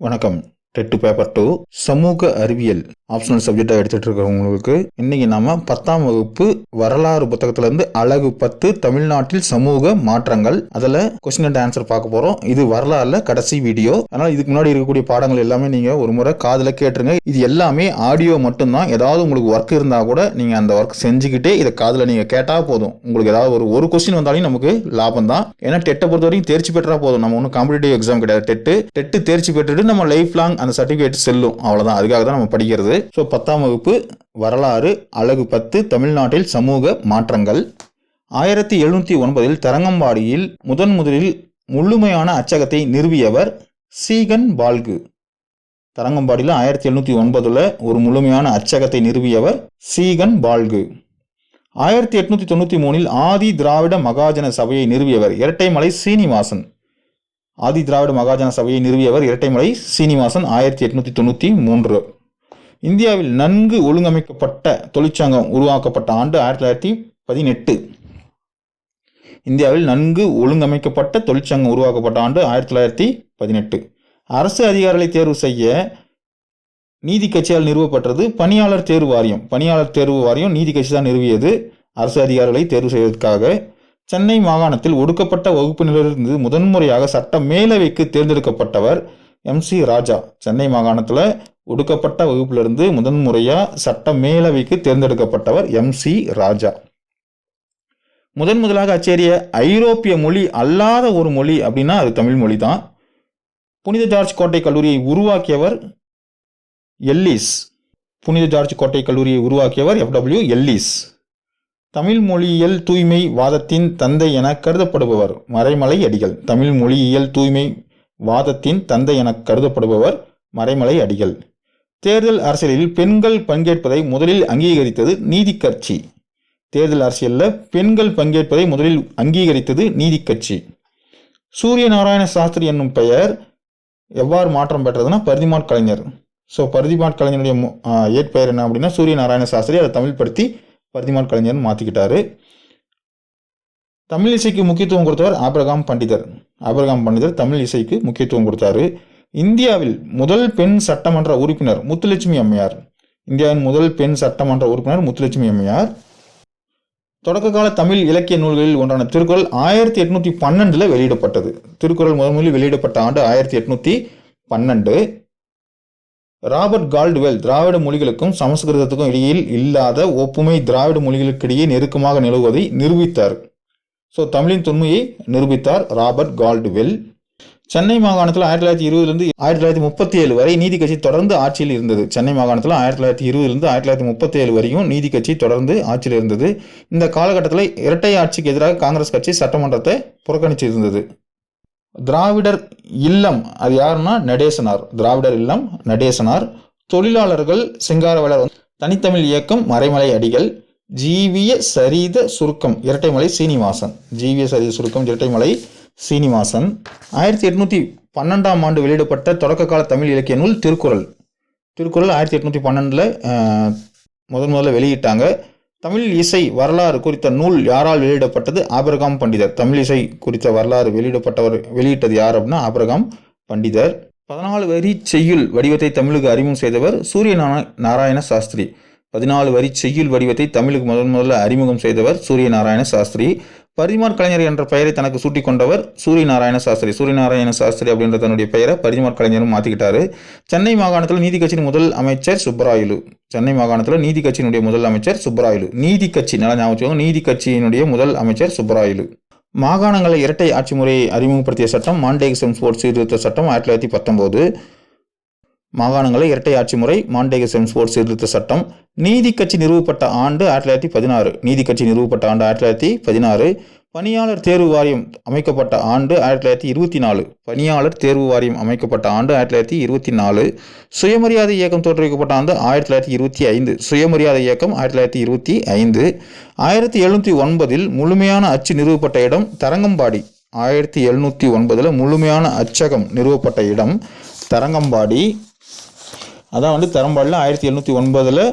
வணக்கம். TET paper two சமூக அறிவியல் ஆப்ஷனல் சப்ஜெக்டாக எடுத்துகிட்டு இருக்கிறவங்களுக்கு இன்னைக்கு நம்ம பத்தாம் வகுப்பு வரலாறு புத்தகத்திலேருந்து அழகு பத்து தமிழ்நாட்டில் சமூக மாற்றங்கள். அதில் கொஸ்டின் அண்ட் ஆன்சர் பார்க்க போகிறோம் இது வரலாறுல கடைசி வீடியோ அதனால் இதுக்கு முன்னாடி இருக்கக்கூடிய பாடங்கள் எல்லாமே நீங்கள் ஒரு முறை காதில் கேட்டுருங்க. இது எல்லாமே ஆடியோ மட்டும்தான். ஏதாவது உங்களுக்கு ஒர்க் இருந்தால் கூட நீங்கள் அந்த ஒர்க் செஞ்சுக்கிட்டே இதை காதில் நீங்கள் கேட்டால் போதும். உங்களுக்கு ஏதாவது ஒரு ஒரு கொஸ்டின் வந்தாலும் நமக்கு லாபம் தான். ஏன்னா டெட்டை பொறுத்த வரைக்கும் தேர்ச்சி பெற்றா போதும். நம்ம ஒன்றும் காம்படிட்டிவ் எக்ஸாம் கிடையாது. டெட்டு டெட்டு தேர்ச்சி பெற்றுட்டு நம்ம லைஃப் லாங் அந்த சர்டிஃபிகேட் செல்லும். அவ்வளோதான் அதுக்காக தான் நம்ம படிக்கிறது. ஸோ பத்தாம் வகுப்பு வரலாறு அழகு பத்து தமிழ்நாட்டில் சமூக மாற்றங்கள். ஆயிரத்தி எழுநூற்றி ஒன்பதில் தரங்கம்பாடியில் முதன் முதலில் முழுமையான அச்சகத்தை நிறுவியவர் சீகன் பால்கு. தரங்கம்பாடியில் ஆயிரத்தி எழுநூற்றி ஒன்பதில் ஒரு முழுமையான அச்சகத்தை நிறுவியவர் சீகன் பால்கு. ஆயிரத்தி எட்நூற்றி தொண்ணூற்றி மூணில் ஆதி திராவிட மகாஜன சபையை நிறுவியவர் இரட்டைமலை சீனிவாசன். ஆதி திராவிட மகாஜன சபையை நிறுவியவர் இரட்டைமலை சீனிவாசன் ஆயிரத்தி எட்நூற்றி தொண்ணூற்றி மூன்று. இந்தியாவில் நன்கு ஒழுங்கமைக்கப்பட்ட தொழிற்சங்கம் உருவாக்கப்பட்ட ஆண்டு ஆயிரத்தி தொள்ளாயிரத்தி பதினெட்டு. இந்தியாவில் நன்கு ஒழுங்கமைக்கப்பட்ட தொழிற்சங்கம் உருவாக்கப்பட்ட ஆண்டு ஆயிரத்தி தொள்ளாயிரத்தி பதினெட்டு. அரசு அதிகாரிகளை தேர்வு செய்ய நீதி கட்சியால் நிறுவப்பட்டது பணியாளர் தேர்வு வாரியம். பணியாளர் தேர்வு வாரியம் நீதி கட்சி தான் நிறுவியது. அரசு அதிகாரிகளை தேர்வு செய்வதற்காக சென்னை மாகாணத்தில் ஒடுக்கப்பட்ட வகுப்பினரிலிருந்து முதன்முறையாக சட்ட மேலவைக்கு தேர்ந்தெடுக்கப்பட்டவர் எம் சி ராஜா. சென்னை மாகாணத்தில் ஒடுக்கப்பட்ட வகுப்பிலிருந்து முதன்முறையாக சட்ட மேலவைக்கு தேர்ந்தெடுக்கப்பட்டவர் எம் சி ராஜா. முதன் முதலாக அச்சேறிய ஐரோப்பிய மொழி அல்லாத ஒரு மொழி அப்படின்னா அது தமிழ் மொழி தான் புனித ஜார்ஜ் கோட்டை கல்லூரியை உருவாக்கியவர் எல்லிஸ். புனித ஜார்ஜ் கோட்டை கல்லூரியை உருவாக்கியவர் எஃப்டபிள்யூ எல்லிஸ். தமிழ் மொழியியல் தூய்மை வாதத்தின் தந்தை என கருதப்படுபவர். மறைமலை அடிகள். தமிழ் மொழியியல் தூய்மை வாதத்தின் தந்தை என கருதப்படுபவர். மறைமலை அடிகள். தேர்தல் அரசியலில் பெண்கள் பங்கேற்பதை முதலில் அங்கீகரித்தது நீதி கட்சி. தேர்தல் அரசியலில் பெண்கள் பங்கேற்பதை முதலில் அங்கீகரித்தது நீதி கட்சி. சூரிய நாராயண சாஸ்திரி என்னும் பெயர் எவ்வாறு மாற்றம் பெற்றதுன்னா பரிதிமாட் கலைஞர். ஸோ பரிதிமாட் கலைஞருடைய ஏற்பெயர் என்ன அப்படின்னா சூரிய நாராயண சாஸ்திரி அதை தமிழ் படுத்தி கலைஞர் கலைஞர்னு மாற்றிக்கிட்டாரு தமிழ் இசைக்கு முக்கியத்துவம் கொடுத்தவர் ஆபிரகாம் பண்டிதர். ஆபிரகாம் பண்டிதர் தமிழ் இசைக்கு முக்கியத்துவம் கொடுத்தாரு. இந்தியாவில் முதல் பெண் சட்டமன்ற உறுப்பினர் முத்துலட்சுமி அம்மையார். இந்தியாவின் முதல் பெண் சட்டமன்ற உறுப்பினர் முத்துலட்சுமி அம்மையார். தொடக்ககால தமிழ் இலக்கிய நூல்களில் ஒன்றான திருக்குறள் ஆயிரத்தி எட்நூத்தி பன்னெண்டில் வெளியிடப்பட்டது. திருக்குறள் முதன்முறையில் வெளியிடப்பட்ட ஆண்டு ஆயிரத்தி எட்நூத்தி பன்னெண்டு. ராபர்ட் கால்டுவெல் திராவிட மொழிகளுக்கும் சமஸ்கிருதத்துக்கும் இடையில் இல்லாத ஒப்புமை திராவிட மொழிகளுக்கிடையே நெருக்கமாக நிலவுவதை நிரூபித்தார். ஸோ தமிழின் தொன்மையை நிரூபித்தார் ராபர்ட் கால்டுவெல். சென்னை மாகாணத்தில் ஆயிரத்தி தொள்ளாயிரத்தி இருபதுலேருந்து ஆயிரத்தி தொள்ளாயிரத்தி முப்பத்தி ஏழு வரை நீதி கட்சி தொடர்ந்து ஆட்சியில் இருந்தது. சென்னை மாகாணத்தில் ஆயிரத்தி தொள்ளாயிரத்தி இருபதுலேருந்து ஆயிரத்தி தொள்ளாயிரத்தி முப்பத்தி ஏழு வரையும் நீதி கட்சி தொடர்ந்து ஆட்சியில் இருந்தது. இந்த காலகட்டத்தில் இரட்டை ஆட்சிக்கு எதிராக காங்கிரஸ் கட்சி சட்டமன்றத்தை புறக்கணிச்சிருந்தது. திராவிடர் இல்லம் அது யாருன்னா நடேசனார். திராவிடர் இல்லம் நடேசனார். தொழிலாளர்கள் சிங்காரவேலர் தனித்தமிழ் இயக்கம் மறைமலை அடிகள். ஜீவிய சரித சுருக்கம் இரட்டைமலை சீனிவாசன். ஜீவிய சரித சுருக்கம் இரட்டைமலை சீனிவாசன். ஆயிரத்தி எட்நூத்தி பன்னெண்டாம் ஆண்டு வெளியிடப்பட்ட தொடக்க கால தமிழ் இலக்கிய நூல் திருக்குறள். திருக்குறள் ஆயிரத்தி எட்நூத்தி பன்னெண்டில் முதன் முதல்ல வெளியிட்டாங்க. தமிழ் இசை வரலாறு குறித்த நூல் யாரால் வெளியிடப்பட்டது? ஆபிரகாம் பண்டிதர். தமிழ் இசை குறித்த வரலாறு வெளியிடப்பட்டவர் வெளியிட்டது யார் அப்படின்னா ஆபிரகாம் பண்டிதர். பதினாலு வரி செய்யுள் வடிவத்தை தமிழுக்கு அறிமுகம் செய்தவர் சூரிய நாராயண சாஸ்திரி. பதினாலு வரி செய்யுள் வடிவத்தை தமிழுக்கு முதன் முதல்ல அறிமுகம் செய்தவர் சூரிய நாராயண சாஸ்திரி. பரிமார் கலைஞர் என்ற பெயரை தனக்கு சூட்டி கொண்டவர் சூரிய நாராயண சாஸ்திரி. சூரிய நாராயண சாஸ்திரி அப்படின்ற தன்னுடைய பெயரை பரிமார் கலைஞரும் மாற்றிக்கிட்டாரு சென்னை மாகாணத்தில் நீதி கட்சியின் முதல் அமைச்சர் சுப்பராயுலு. சென்னை மாகாணத்தில் நீதி கட்சியினுடைய முதல் அமைச்சர் சுப்பராயலு. நீதி கட்சி நல்லா ஞாபகம் நீதி கட்சியினுடைய முதல் அமைச்சர் சுப்பராயுலு. மாகாணங்களை இரட்டை ஆட்சி முறையை அறிமுகப்படுத்திய சட்டம் மாண்டேகசம் ஸ்போர்ட்ஸ் சீர்திருத்த சட்டம் ஆயிரத்தி தொள்ளாயிரத்தி பத்தொம்போது மாகாணங்களை இரட்டை ஆட்சி முறை மாண்டேகசன் ஸ்போர்ட்ஸ் சீர்திருத்த சட்டம். நீதி கட்சி நிறுவப்பட்ட ஆண்டு ஆயிரத்தி தொள்ளாயிரத்தி பதினாறு. நீதி கட்சி நிறுவப்பட்ட ஆண்டு ஆயிரத்தி தொள்ளாயிரத்தி பதினாறு. பணியாளர் தேர்வு வாரியம் அமைக்கப்பட்ட ஆண்டு ஆயிரத்தி தொள்ளாயிரத்தி இருபத்தி நாலு. பணியாளர் தேர்வு வாரியம் அமைக்கப்பட்ட ஆண்டு ஆயிரத்தி தொள்ளாயிரத்தி இருபத்தி நாலு. சுயமரியாதை இயக்கம் தோற்றுவிக்கப்பட்ட ஆண்டு ஆயிரத்தி தொள்ளாயிரத்தி இருபத்தி ஐந்து. சுயமரியாதை இயக்கம் ஆயிரத்தி தொள்ளாயிரத்தி இருபத்தி ஐந்து. ஆயிரத்தி எழுநூற்றி ஒன்பதில் முழுமையான அச்சு நிறுவப்பட்ட இடம் தரங்கம்பாடி. ஆயிரத்தி எழுநூற்றி ஒன்பதில் முழுமையான அச்சகம் நிறுவப்பட்ட இடம் தரங்கம்பாடி. அதான் வந்து தரம்பாடியில் ஆயிரத்தி எழுநூற்றி ஒன்பதில்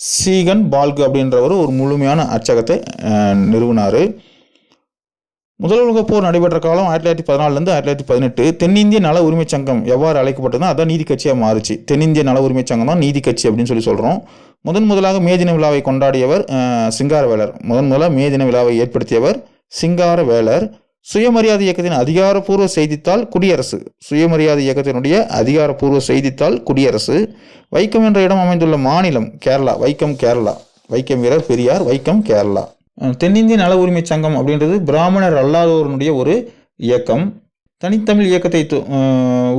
சீகன் பால்கு அப்படின்றவர் ஒரு முழுமையான அச்சகத்தை நிறுவினார். முதல் உலகப் போர் நடைபெற்ற காலம் ஆயிரத்தி தொள்ளாயிரத்தி பதினாலுலேருந்து ஆயிரத்தி தொள்ளாயிரத்தி பதினெட்டு. தென்னிந்திய நல உரிமைச் சங்கம் எவ்வாறு அழைக்கப்பட்டதுன்னா அதான் நீதி கட்சியாக மாறுச்சு. தென்னிந்திய நல உரிமை சங்கம் தான் நீதி கட்சி அப்படின்னு சொல்லி சொல்கிறோம் முதன் முதலாக மே தின விழாவை கொண்டாடியவர் சிங்காரவேலர். முதன் முதலாக மே தின விழாவை ஏற்படுத்தியவர் சிங்காரவேலர். சுயமரியாதை இயக்கத்தின் அதிகாரப்பூர்வ செய்தித்தாள் குடியரசு. சுயமரியாதை இயக்கத்தினுடைய அதிகாரப்பூர்வ செய்தித்தாள் குடியரசு. வைக்கம் என்ற இடம் அமைந்துள்ள மாநிலம் கேரளா. வைக்கம் கேரளா. வைக்கம் வீரர் பெரியார் வைக்கம் கேரளா. தென்னிந்திய நல உரிமை சங்கம் அப்படின்றது பிராமணர் அல்லாதோருடைய ஒரு இயக்கம். தனித்தமிழ் இயக்கத்தை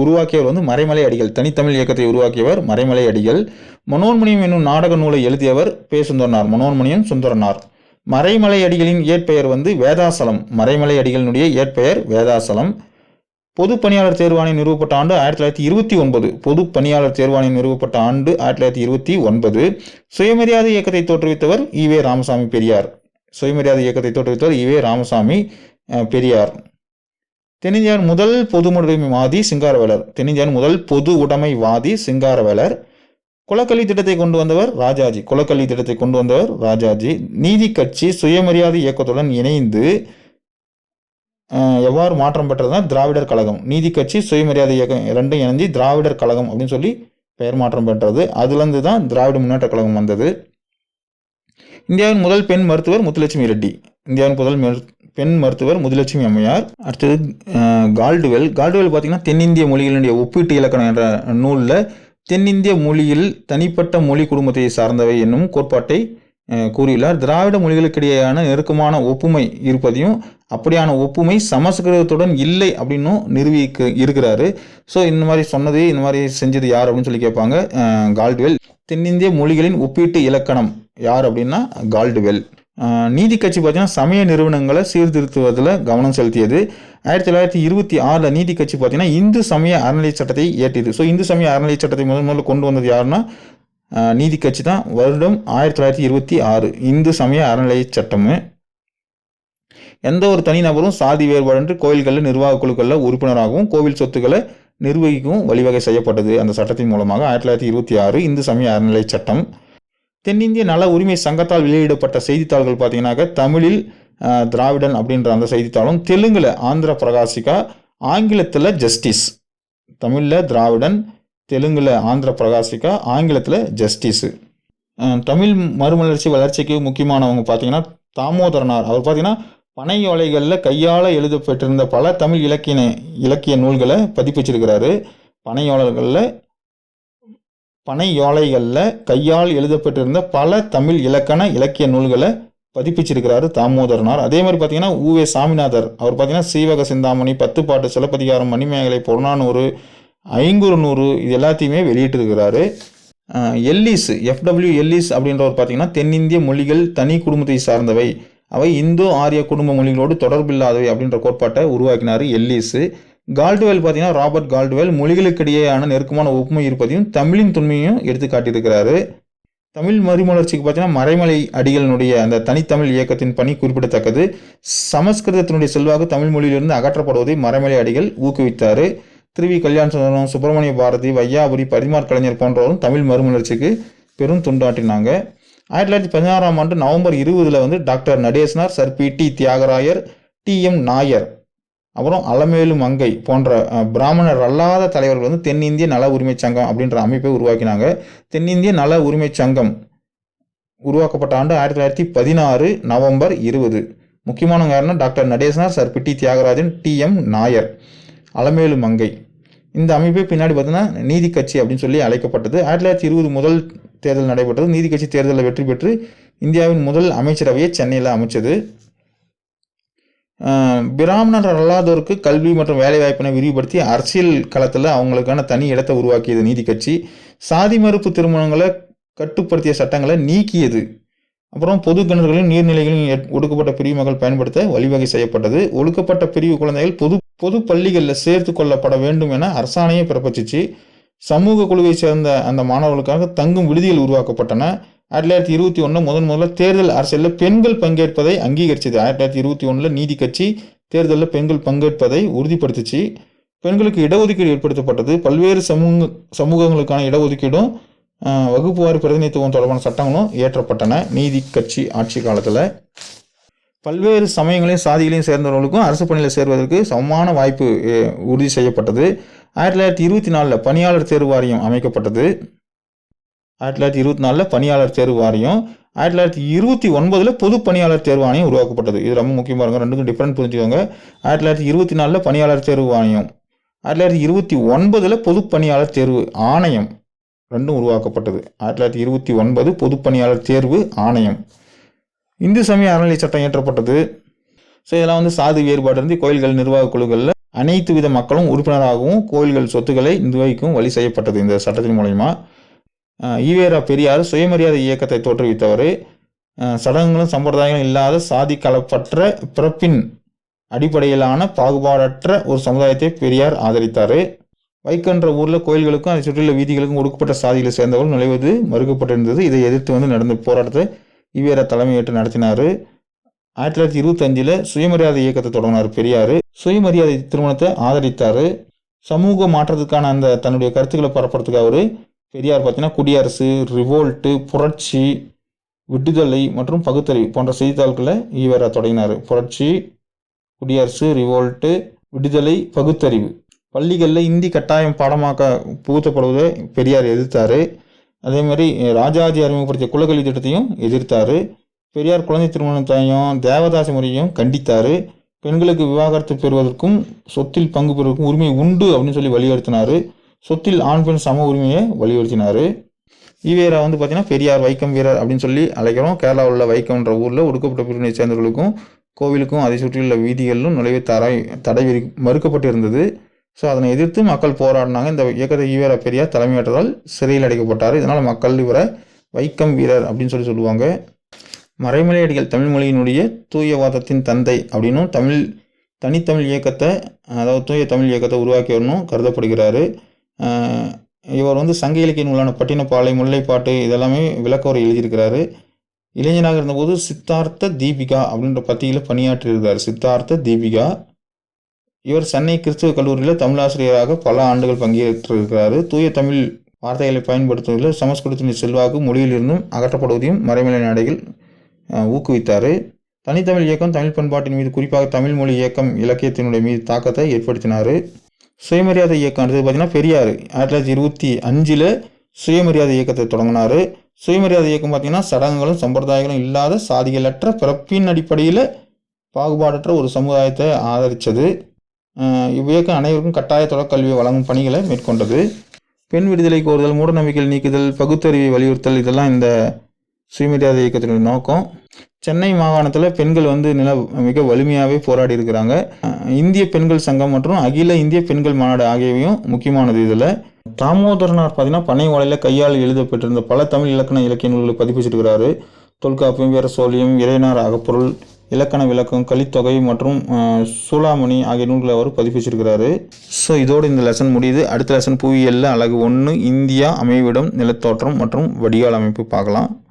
உருவாக்கியவர் வந்து மறைமலை அடிகள். தனித்தமிழ் இயக்கத்தை உருவாக்கியவர் மறைமலை அடிகள். மனோன்மணியம் என்னும் நாடக நூலை எழுதியவர் பே சுந்தரனார். மனோன்மணியம் சுந்தரனார். மறைமலை அடிகளின் இயற்பெயர் வந்து வேதாசலம். மறைமலை அடிகளினுடைய இயற்பெயர் வேதாசலம். பொது பணியாளர் தேர்வாணையம் நிறுவப்பட்ட ஆண்டு ஆயிரத்தி தொள்ளாயிரத்தி இருபத்தி ஒன்பது. பொது பணியாளர் தேர்வாணையம் நிறுவப்பட்ட ஆண்டு ஆயிரத்தி தொள்ளாயிரத்தி இருபத்தி ஒன்பது. சுயமரியாதை இயக்கத்தை தோற்றுவித்தவர் ஈவே ராமசாமி பெரியார். சுயமரியாதை இயக்கத்தை தோற்றுவித்தவர் ஈவே ராமசாமி பெரியார். தென்னிந்தியாவின் முதல் பொது உடைமைவாதி சிங்காரவேலர். தென்னிந்தியாவின் முதல் பொது உடைமைவாதி சிங்காரவேலர். குலக்கல்வி திட்டத்தை கொண்டு வந்தவர் ராஜாஜி. குலக்கல்வி திட்டத்தை கொண்டு வந்தவர் ராஜாஜி. நீதி கட்சி சுயமரியாதை இயக்கத்துடன் இணைந்து எவ்வாறு மாற்றம் பெற்றதுனா திராவிடர் கழகம். நீதி கட்சி சுயமரியாதை இயக்கம் ரெண்டும் இணைஞ்சு திராவிடர் கழகம் அப்படின்னு சொல்லி பெயர் மாற்றம் பெற்றது. அதுலேருந்து தான் திராவிட முன்னேற்ற கழகம் வந்தது. இந்தியாவின் முதல் பெண் மருத்துவர் முத்துலட்சுமி ரெட்டி. இந்தியாவின் முதல் மரு- பெண் மருத்துவர் முதுலட்சுமி அம்மையார். அடுத்தது கால்டுவெல். கால்டுவெல் பார்த்தீங்கன்னா தென்னிந்திய மொழிகளுடைய ஒப்பீட்டு இலக்கணம் என்ற நூலில் தென்னிந்திய மொழியில் தனிப்பட்ட மொழி குடும்பத்தை சார்ந்தவை என்னும் கோட்பாட்டை கூறியுள்ளார். திராவிட மொழிகளுக்கிடையேயான நெருக்கமான ஒப்புமை இருப்பதையும் அப்படியான ஒப்புமை சமஸ்கிருதத்துடன் இல்லை அப்படின்னும் நிரூபிக்க இருக்கிறாரு. ஸோ இந்த மாதிரி சொன்னது இந்த மாதிரி செஞ்சது யார் அப்படின்னு சொல்லி கேட்பாங்க கால்டுவெல். தென்னிந்திய மொழிகளின் ஒப்பீட்டு இலக்கணம் யார் அப்படின்னா கால்டுவெல். நீதி கட்சி பார்த்தீங்கன்னா சமய நிறுவனங்களை சீர்திருத்துவதில் கவனம் செலுத்தியது. ஆயிரத்தி தொள்ளாயிரத்தி இருபத்தி ஆறில் நீதி கட்சி பார்த்தீங்கன்னா இந்து சமய அறநிலை சட்டத்தை ஏற்றியது ஸோ இந்து சமய அறநிலை சட்டத்தை முதல் முதல்ல கொண்டு வந்தது யாருன்னா நீதி கட்சி தான். வருடம் ஆயிரத்தி தொள்ளாயிரத்தி இருபத்தி ஆறு இந்து சமய அறநிலை சட்டம். எந்த ஒரு தனிநபரும் சாதி வேறுபாடின்றி கோயில்களில் நிர்வாக குழுக்களில் உறுப்பினராகவும் கோவில் சொத்துக்களை நிர்வகிக்கவும் வழிவகை செய்யப்பட்டது அந்த சட்டத்தின் மூலமாக. ஆயிரத்தி தொள்ளாயிரத்தி இருபத்தி ஆறு இந்து சமய அறநிலை சட்டம். தென்னிந்திய நல உரிமை சங்கத்தால் வெளியிடப்பட்ட செய்தித்தாள்கள் பார்த்தீங்கன்னாக்க தமிழில் திராவிடன் அப்படின்ற அந்த செய்தித்தாளும் தெலுங்கில் ஆந்திர பிரகாசிகா ஆங்கிலத்தில் ஜஸ்டிஸ். தமிழில் திராவிடன் தெலுங்கில் ஆந்திர பிரகாசிகா ஆங்கிலத்தில் ஜஸ்டிஸு. தமிழ் மறுமலர்ச்சி வளர்ச்சிக்கு முக்கியமானவங்க பார்த்தீங்கன்னா தாமோதரனார். அவர் பார்த்தீங்கன்னா பனை ஓலைகளில் கையால் எழுதப்பட்டிருந்த பல தமிழ் இலக்கிய இலக்கிய நூல்களை பதிப்பிச்சிருக்கிறாரு. பனை ஓலைகளில் பனை ஓலைகளில் கையால் எழுதப்பட்டிருந்த பல தமிழ் இலக்கண இலக்கிய நூல்களை பதிப்பிச்சிருக்கிறாரு தாமோதரனார். அதே மாதிரி பார்த்தீங்கன்னா ஊவே சாமிநாதர். அவர் பார்த்தீங்கன்னா சீவக சிந்தாமணி பத்துப்பாட்டு சிலப்பதிகாரம் மணிமேகலை புறநானூறு ஐங்குறுநூறு இது எல்லாத்தையுமே வெளியிட்டிருக்கிறாரு. எல்லிஸ் எஃப்டபிள்யூ எல்லிஸ் அப்படின்றவர் பார்த்தீங்கன்னா தென்னிந்திய மொழிகள் தனி குடும்பத்தை சார்ந்தவை. அவை இந்தோ ஆரிய குடும்ப மொழிகளோடு தொடர்பில்லாதவை அப்படின்ற கோட்பாட்டை உருவாக்கினார் எல்லிஸு. கால்டுவெல் பார்த்தீங்கன்னா ராபர்ட் கால்டுவெல் மொழிகளுக்கிடையேயான நெருக்கமான ஒப்புமை இருப்பதையும் தமிழின் தொன்மையும் எடுத்து காட்டியிருக்கிறாரு தமிழ் மறுமலர்ச்சிக்கு பார்த்தீங்கன்னா மறைமலை அடிகளினுடைய அந்த தனித்தமிழ் இயக்கத்தின் பணி குறிப்பிடத்தக்கது. சமஸ்கிருதத்தினுடைய செல்வாக்கு தமிழ் மொழியிலிருந்து அகற்றப்படுவதை மறைமலை அடிகள் ஊக்குவித்தார். திருவி கல்யாண சுந்தரம் சுப்பிரமணிய பாரதி வையாபுரி பரிமார் கலைஞர் போன்றவரும் தமிழ் மறுமலர்ச்சிக்கு பெரும் துண்டாட்டினாங்க ஆயிரத்தி தொள்ளாயிரத்தி பதினாறாம் ஆண்டு நவம்பர் இருபதில் வந்து doctor Natesanar sir P T Thyagarayar T M Nair அப்புறம் அலமேலு மங்கை போன்ற பிராமணர் அல்லாத தலைவர்கள் வந்து தென்னிந்திய நல உரிமை சங்கம் அப்படின்ற அமைப்பை உருவாக்கினாங்க. தென்னிந்திய நல உரிமை சங்கம் உருவாக்கப்பட்ட ஆண்டு ஆயிரத்தி தொள்ளாயிரத்தி பதினாறு நவம்பர் இருபது. முக்கியமான காரணம் doctor Natesanar sir Pitti Thyagarajan T M Nair. Alamelu Mangai. இந்த அமைப்பை பின்னாடி பார்த்தீங்கன்னா நீதி கட்சி அப்படின்னு சொல்லி அழைக்கப்பட்டது. ஆயிரத்தி தொள்ளாயிரத்தி இருபது முதல் தேர்தல் நடைபெற்றது. நீதி கட்சி தேர்தலில் வெற்றி பெற்று இந்தியாவின் முதல் அமைச்சரவையை சென்னையில் அமைச்சது. பிராமணர் அல்லாதோருக்கு கல்வி மற்றும் வேலைவாய்ப்பினை விரிவுபடுத்தி அரசியல் களத்தில் அவங்களுக்கான தனி இடத்தை உருவாக்கியது நீதி கட்சி. சாதி மறுப்பு திருமணங்களை கட்டுப்படுத்திய சட்டங்களை நீக்கியது. அப்புறம் பொது கிணறுகளின் நீர்நிலைகளின் எட்- ஒடுக்கப்பட்ட பிரிவு மக்கள் பயன்படுத்த வழிவகை செய்யப்பட்டது. ஒடுக்கப்பட்ட பிரிவு குழந்தைகள் பொது பொது பள்ளிகளில் சேர்த்து கொள்ளப்பட வேண்டும் என அரசாணையை பிறப்பிச்சிச்சு. சமூக குழுவை சேர்ந்த அந்த மாணவர்களுக்காக தங்கும் விடுதிகள் உருவாக்கப்பட்டன. ஆயிரத்தி தொள்ளாயிரத்தி இருபத்தி ஒன்று முதன் முதல்ல தேர்தல் அரசியலில் பெண்கள் பங்கேற்பதை அங்கீகரிச்சது. ஆயிரத்தி தொள்ளாயிரத்தி இருபத்தி ஒன்றில் நீதி கட்சி தேர்தலில் பெண்கள் பங்கேற்பதை உறுதிப்படுத்துச்சு. பெண்களுக்கு இடஒதுக்கீடு ஏற்படுத்தப்பட்டது. பல்வேறு சமூக சமூகங்களுக்கான இடஒதுக்கீடும் ஆஹ், வகுப்புவாரி பிரதிநிதித்துவம் தொடர்பான சட்டங்களும் இயற்றப்பட்டன. நீதி கட்சி ஆட்சி காலத்தில் பல்வேறு சமயங்களையும் சாதிகளையும் சேர்ந்தவர்களுக்கும் அரசு பணியில் சேர்வதற்கு சமமான வாய்ப்பு உறுதி செய்யப்பட்டது. ஆயிரத்தி தொள்ளாயிரத்தி இருபத்தி நாலில் பணியாளர் தேர்வு வாரியம் அமைக்கப்பட்டது. ஆயிரத்தி தொள்ளாயிரத்தி இருபத்தி நாலில் பணியாளர் தேர்வு வாரியம் ஆயிரத்தி தொள்ளாயிரத்தி இருபத்தி ஒன்பதில் பொது பணியாளர் தேர்வு ஆணையம் உருவாக்கப்பட்டது. இது ரொம்ப முக்கியமாக இருக்கும் ரெண்டுக்கும் டிஃப்ரெண்ட் புரிஞ்சுக்கோங்க. ஆயிரத்தி தொள்ளாயிரத்தி இருபத்தி நாலில் பணியாளர் தேர்வு ஆணையம் ஆயிரத்தி தொள்ளாயிரத்தி இருபத்தி ஒன்பதில் பொது பணியாளர் தேர்வு ஆணையம் ரெண்டும் உருவாக்கப்பட்டது. ஆயிரத்தி தொள்ளாயிரத்தி இருபத்தி ஒன்பது பொது பணியாளர் தேர்வு ஆணையம். இந்து சமய அறநிலை சட்டம் இயற்றப்பட்டது. ஸோ இதெல்லாம் வந்து சாதி வேறுபாடு இருந்து கோயில்கள் நிர்வாக குழுக்களில் அனைத்து வித மக்களும் உறுப்பினராகவும் கோயில்கள் சொத்துக்களை நிர்வகிக்கும் வழி செய்யப்பட்டது இந்த சட்டத்தின் மூலயமா. ஈவேரா பெரியார் சுயமரியாதை இயக்கத்தை தோற்றுவித்தவர். சடங்குகளும் சம்பிரதாயங்களும் இல்லாத சாதி கலப்பற்ற பிறப்பின் அடிப்படையிலான பாகுபாடற்ற ஒரு சமுதாயத்தை பெரியார் ஆதரித்தார். வைக்கன்ற ஊரில் கோயில்களுக்கும் அதை சுற்றியுள்ள வீதிகளுக்கும் ஒடுக்கப்பட்ட சாதிகளை சேர்ந்தவர்கள் நுழைவது மறுக்கப்பட்டிருந்தது. இதை எதிர்த்து வந்து நடந்த போராட்டத்தை ஈவேரா தலைமையேற்று நடத்தினார். ஆயிரத்தி தொள்ளாயிரத்தி இருபத்தஞ்சில் சுயமரியாதை இயக்கத்தை தொடங்கினார் பெரியார் சுயமரியாதை திருமணத்தை ஆதரித்தார். சமூக மாற்றத்துக்கான அந்த தன்னுடைய கருத்துக்களை பரப்புறதுக்கு அவர் பெரியார் பார்த்தீங்கன்னா குடியரசு ரிவோல்ட்டு புரட்சி விடுதலை மற்றும் பகுத்தறிவு போன்ற செய்தித்தாள்களை ஈவேரா தொடங்கினார். புரட்சி குடியரசு ரிவோல்ட்டு விடுதலை பகுத்தறிவு. பள்ளிகளில் இந்தி கட்டாயம் பாடமாக்க புகுத்தப்படுவதை பெரியார் எதிர்த்தார். அதே மாதிரி ராஜாஜி அறிமுகப்படுத்திய குலக்கல்வி திட்டத்தையும் எதிர்த்தார். பெரியார் குழந்தை திருமணத்தையும் தேவதாசி முறையும் கண்டித்தார். பெண்களுக்கு விவாகரத்து பெறுவதற்கும் சொத்தில் பங்கு பெறுவதற்கும் உரிமை உண்டு அப்படின்னு சொல்லி வலியுறுத்தினார். சொத்தில் ஆண் பெண் சம உரிமையை வலியுறுத்தினார். ஈவேரா வந்து பார்த்தீங்கன்னா பெரியார் வைக்கம் வீரர் அப்படின்னு சொல்லி அழைக்கிறோம். கேரளாவில் உள்ள வைக்கம்ன்ற ஊரில் ஒடுக்கப்பட்ட பிரிவினை சேர்ந்தவர்களுக்கும் கோவிலுக்கும் அதை சுற்றியுள்ள வீதிகளிலும் நுழைவு தடை தடை விதி மறுக்கப்பட்டிருந்தது ஸோ அதனை எதிர்த்து மக்கள் போராடினாங்க. இந்த இயக்கத்தை ஈவேரா பெரியார் தலைமையேற்றதால் சிறையில் அடைக்கப்பட்டார். இதனால் மக்கள் இவரை வைக்கம் வீரர் அப்படின்னு சொல்லி சொல்லுவாங்க. மறைமலையடிகள் தமிழ் மொழியினுடைய தூயவாதத்தின் தந்தை அப்படின்னும் தமிழ் தனித்தமிழ் இயக்கத்தை அதாவது தூய தமிழ் இயக்கத்தை உருவாக்கியவர்னும் கருதப்படுகிறாரு. இவர் வந்து சங்க இலக்கிய நூலான பட்டினப்பாலை முல்லைப்பாட்டு இதெல்லாமே விளக்கவரை எழுதியிருக்கிறாரு. இளைஞனாக இருந்தபோது சித்தார்த்த தீபிகா அப்படின்ற பத்தியில் பணியாற்றியிருக்கார் சித்தார்த்த தீபிகா. இவர் சென்னை கிறிஸ்துவ கல்லூரியில் தமிழாசிரியராக பல ஆண்டுகள் பங்கேற்றிருக்கிறாரு. தூய தமிழ் வார்த்தைகளை பயன்படுத்துவதில் சமஸ்கிருதத்தின் செல்வாக்கு மொழியிலிருந்தும் அகற்றப்படுவதையும் மறைமலை நாடைகள் ஊக்குவித்தார். தனித்தமிழ் இயக்கம் தமிழ் பண்பாட்டின் மீது குறிப்பாக தமிழ் மொழி இயக்கம் இலக்கியத்தினுடைய மீது தாக்கத்தை ஏற்படுத்தினார். சுயமரியாதை இயக்கம் அடுத்தது பார்த்தீங்கன்னா பெரியார். ஆயிரத்தி தொள்ளாயிரத்தி இருபத்தி அஞ்சில் சுயமரியாதை இயக்கத்தை தொடங்கினார். சுயமரியாதை இயக்கம் பார்த்தீங்கன்னா சடங்குகளும் சம்பிரதாயங்களும் இல்லாத சாதிகளற்ற பிறப்பின் அடிப்படையில் பாகுபாடற்ற ஒரு சமுதாயத்தை ஆதரித்தது இவ்வியக்கம் அனைவருக்கும் கட்டாய தொடக்கல்வியை வழங்கும் பணிகளை மேற்கொண்டது. பெண் விடுதலை கோருதல் மூடநம்பிக்கைகள் நீக்குதல் பகுத்தறிவை வலியுறுத்தல் இதெல்லாம் இந்த சுயமரியாதை இயக்கத்தினுடைய நோக்கம் சென்னை மாகாணத்தில் பெண்கள் வந்து நில மிக வலிமையாகவே போராடி இருக்கிறாங்க. இந்திய பெண்கள் சங்கம் மற்றும் அகில இந்திய பெண்கள் மாநாடு ஆகியவையும் முக்கியமானது இதில். தாமோதரனார் பார்த்தீங்கன்னா பனை ஓலையில் கையால் எழுதப்பட்டிருந்த பல தமிழ் இலக்கண இலக்கிய நூல்களை பதிப்பிச்சிருக்கிறாரு. தொல்காப்பியம் வீர சோழியம் இறையனார் அகப்பொருள் இலக்கண விளக்கம் கலித்தொகை மற்றும் சூளாமணி ஆகிய நூல்களை அவர் பதிப்பிச்சிருக்கிறாரு. ஸோ இதோடு இந்த லெசன் முடியுது. அடுத்த லெசன் புவியியலில் அழகு ஒன்று இந்தியா அமைவிடம் நிலத்தோற்றம் மற்றும் வடிகால் அமைப்பு பார்க்கலாம்.